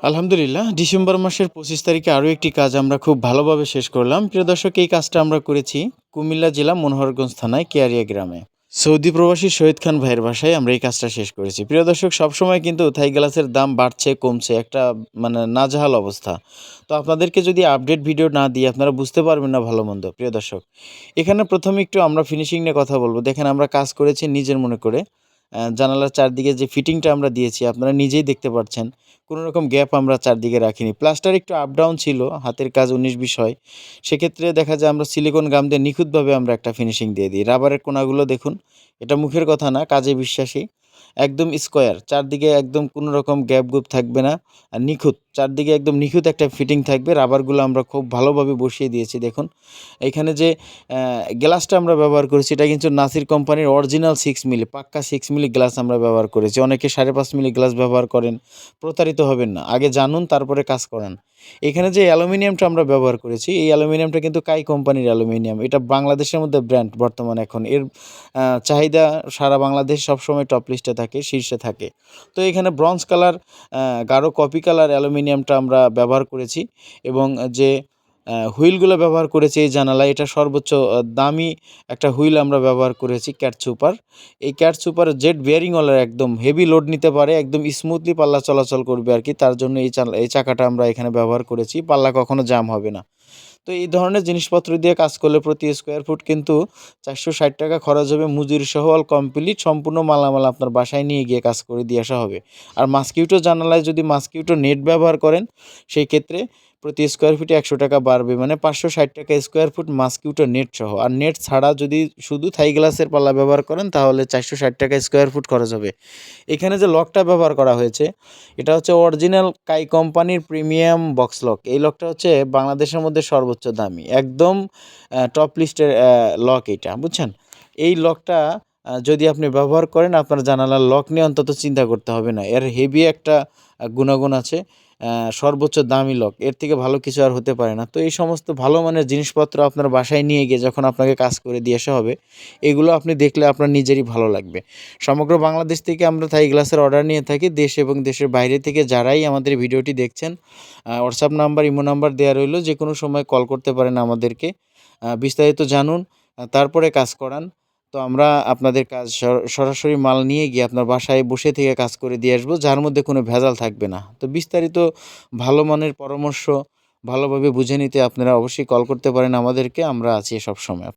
আলহামদুলিল্লাহ, ডিসেম্বর মাসের পঁচিশ তারিখে আরও একটি কাজ আমরা খুব ভালোভাবে শেষ করলাম। প্রিয় দর্শক, এই কাজটা আমরা করেছি কুমিল্লা জেলা মনোহরগঞ্জ থানায় কেয়ারিয়া গ্রামে। সৌদি প্রবাসী শহীদ খান ভাইয়ের বাসায় আমরা এই কাজটা শেষ করেছি। প্রিয় দর্শক, সবসময় কিন্তু থাই গ্লাসের দাম বাড়ছে, কমছে, একটা মানে নাজেহাল অবস্থা। তো আপনাদেরকে যদি আপডেট ভিডিও না দিই আপনারা বুঝতে পারবেন না ভালো মন্দ, প্রিয় দর্শক। এখানে প্রথমে একটু আমরা ফিনিশিং নিয়ে কথা বলব। দেখেন আমরা কাজ করেছি নিজের মনে করে। জানালার চারদিকে যে ফিটিংটা আমরা দিয়েছি, আপনারা নিজেই দেখতে পাচ্ছেন। কোনো রকম গ্যাপ আমরা চারদিকে রাখিনি। প্লাস্টার একটু আপ ডাউন ছিল, হাতের কাজ উনিশ বিষয় সেক্ষেত্রে দেখা যায় আমরা সিলিকন গাম দিয়ে নিখুঁতভাবে আমরা একটা ফিনিশিং দিয়ে দিই। রাবারের কোনাগুলো দেখুন, এটা মুখের কথা না, কাজে বিশ্বাসী। একদম স্কোয়ার, চারদিকে একদম কোনো রকম গ্যাপ গুপ থাকবে না, আর নিখুঁত, চারদিকে একদম নিখুঁত একটা ফিটিং থাকবে, রাবারগুলো আমরা খুব ভালোভাবে বসিয়ে দিয়েছি, দেখুন। এখানে যে গ্লাসটা আমরা ব্যবহার করেছি, এটা কিন্তু নাসির কোম্পানির অরিজিনাল সিক্স মিলি, পাক্কা সিক্স মিলি গ্লাস আমরা ব্যবহার করেছি। অনেকে সাড়ে পাঁচ মিলি গ্লাস ব্যবহার করেন, প্রতারিত হবেন না, আগে জানুন, তারপরে কাজ করান। এখানে যে অ্যালুমিনিয়ামটা আমরা ব্যবহার করেছি, এই অ্যালুমিনিয়ামটা কিন্তু কাই কোম্পানির অ্যালুমিনিয়াম, এটা বাংলাদেশের মধ্যে ব্র্যান্ড বর্তমানে এখন। এর চাহিদা সারা বাংলাদেশ সবসময় টপ লিস্টে থাকে, শীর্ষে থাকে। তো এখানে ব্রঞ্জ কালার গাঢ় কপি কালার অ্যালুমিনিয়ামটা আমরা ব্যবহার করেছি এবং যে হুইলগুলো ব্যবহার করেছি এই জানালায়, এটা সর্বোচ্চ দামি একটা হুইল আমরা ব্যবহার করেছি ক্যাট সুপার। এই ক্যাট সুপার জেট বিয়ারিংওয়ালার একদম হেভি লোড নিতে পারে, একদম স্মুথলি পাল্লা চলাচল করবে আর কি, তার জন্য এই এই চাকাটা আমরা এখানে ব্যবহার করেছি, পাল্লা কখনো জাম হবে না। তো এই ধরনের জিনিসপত্র দিয়ে কাজ করলে প্রতি স্কোয়ার ফুট কিন্তু চারশো ষাট টাকা খরচ হবে। মজুরি সহ অল কমপ্লিট সম্পূর্ণ মালামাল আপনার বাসায় নিয়ে গিয়ে কাজ করে দিয়ে আসা হবে। আর মাস্কিউটো জানালায় যদি মাস্কিউটো নেট ব্যবহার করেন, সেই ক্ষেত্রে প্রতি স্কোয়ার ফিটে একশো টাকা বাড়বে মানে পাঁচশো ষাট টাকা স্কোয়ার ফুট মাস্কিউটো নেট সহ। আর নেট ছাড়া যদি শুধু থাই গ্লাসের পাল্লা ব্যবহার করেন, তাহলে চারশো ষাট টাকা স্কোয়ার ফুট খরচ হবে। এখানে যে লকটা ব্যবহার করা হয়েছে, এটা হচ্ছে অরিজিনাল কাই কোম্পানির প্রিমিয়াম বক্স লক এই লকটা হচ্ছে বাংলাদেশের মধ্যে সর্বোচ্চ দামি, একদম টপ লিস্টের লক এটা, বুঝছেন? এই লকটা যদি আপনি ব্যবহার করেন, আপনার জানালার লক নিয়ে অন্তত চিন্তা করতে হবে না। এর হেভি একটা গুণাগুণ আছে সর্বোচ্চ দামি লক এর থেকে ভালো কিছু আর হতে পারে না। তো এই সমস্ত ভালো মানের জিনিসপত্র আপনার বাসায় নিয়ে গিয়ে যখন আপনাকে কাজ করে দিয়ে আসা হবে, এগুলো আপনি দেখলে আপনার নিজেরই ভালো লাগবে। সমগ্র বাংলাদেশ থেকে আমরা থাই গ্লাসের অর্ডার নিয়ে থাকি। দেশ এবং দেশের বাইরে থেকে যারাই আমাদের ভিডিওটি দেখছেন হোয়াটসঅ্যাপ নাম্বার ইমো নাম্বার দেওয়া রইল। যে কোনো সময় কল করতে পারেন আমাদেরকে। বিস্তারিত জানুন তারপরে কাজ করান। তো আমরা আপনাদের কাজ সরাসরি মাল নিয়ে গিয়ে আপনার বাসায় বসে থেকে কাজ করে দিয়ে আসব, যার মধ্যে কোনো ভেজাল থাকবে না। তো বিস্তারিত ভালো মানের পরামর্শ ভালোভাবে বুঝে নিতে আপনারা অবশ্যই কল করতে পারেন আমাদেরকে, আমরা আছি সব সময়